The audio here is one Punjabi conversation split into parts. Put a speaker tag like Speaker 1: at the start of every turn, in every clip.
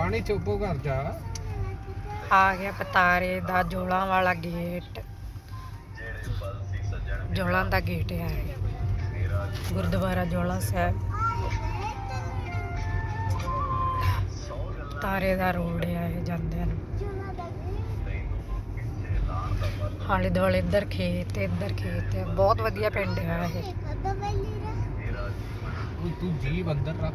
Speaker 1: ਨਹੀਂ ਚੁੱਪੋ ਕਰ ਜਾ।
Speaker 2: ਆ ਗਿਆ ਪਤਾਰੇ ਦਾ ਜੋਲਾਂ ਵਾਲਾ ਗੇਟ। ਜੋਲਾਂ ਦਾ ਗੇਟ ਹੈ। ਗੁਰਦੁਆਰਾ ਜੋਲਾ ਸਾਹਿਬ। ਤਾਰੇ ਦਾ ਰੋਡ ਹੈ ਇਹ ਜਾਂਦੇ ਨੂੰ। ਹਾਲੇ ਦੁਆਲੇ ਇੱਧਰ ਖੇਤ ਇੱਧਰ ਖੇਤ ਹੈ ਬਹੁਤ ਵਧੀਆ ਪਿੰਡ ਹੈ ਇਹ।
Speaker 1: ਤੂੰ ਜੀਵ ਅੰਦਰ ਰੱਖ।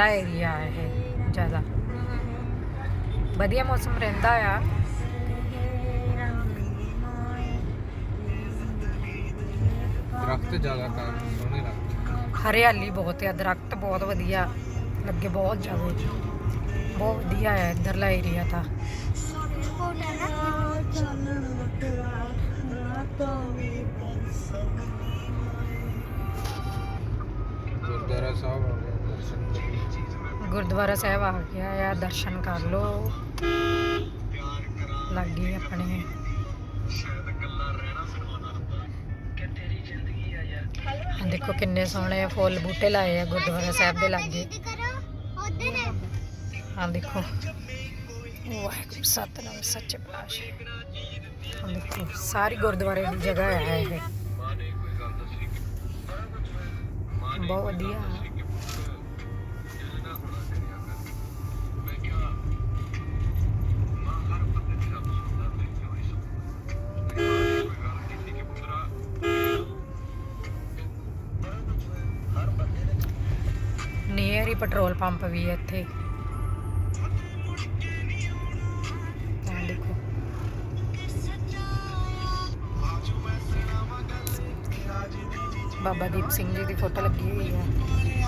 Speaker 2: ਠੰਡਾ ਏਰੀਆ ਹੈ ਇਹ ਜ਼ਿਆਦਾ। ਵਧੀਆ ਮੌਸਮ ਰਹਿੰਦਾ ਆ।
Speaker 1: ਦਰਖਤ ਜ਼ਿਆਦਾ ਕਰ ਸੋਹਣੇ ਲੱਗਦੇ।
Speaker 2: ਹਰਿਆਲੀ ਬਹੁਤ ਹੈ ਦਰਖਤ ਬਹੁਤ ਵਧੀਆ ਲੱਗੇ ਬਹੁਤ ਜ਼ਿਆਦਾ। ਬਹੁਤ ਵਧੀਆ ਹੈ ਇੱਧਰਲਾ ਏਰੀਆ ਤਾਂ।
Speaker 1: ਗੁਰਦੁਆਰਾ ਸਾਹਿਬ
Speaker 2: ਗੁਰਦੁਆਰਾ ਸਾਹਿਬ ਆ ਗਿਆ ਆ ਦਰਸ਼ਨ ਕਰ ਲਓ ਲੱਗੇ ਆਪਣੇ ਆਹ ਦੇਖੋ ਕਿੰਨੇ ਸੋਹਣੇ ਫੁੱਲ ਬੂਟੇ ਲਾਏ ਆ ਗੁਰਦੁਆਰਾ ਸਾਹਿਬ ਦੇ ਲਾਗੇ ਹਾਂ ਦੇਖੋ ਵਾਹਿਗੁਰੂ ਸਤਨਾਮ ਸੱਚੇ ਪਾਤਸ਼ਾਹ ਹਾਂ ਦੇਖੋ ਸਾਰੀ ਗੁਰਦੁਆਰੇ ਦੀ ਜਗ੍ਹਾ ਹੈ ਇਹ ਬਹੁਤ ਵਧੀਆ ਨੀਅਰ ਹੀ ਪੈਟਰੋਲ ਪੰਪ ਵੀ ਹੈ ਇੱਥੇ ਆਹ ਦੇਖੋ ਬਾਬਾ ਦੀਪ ਸਿੰਘ ਜੀ ਦੀ ਫੋਟੋ ਲੱਗੀ ਹੋਈ ਹੈ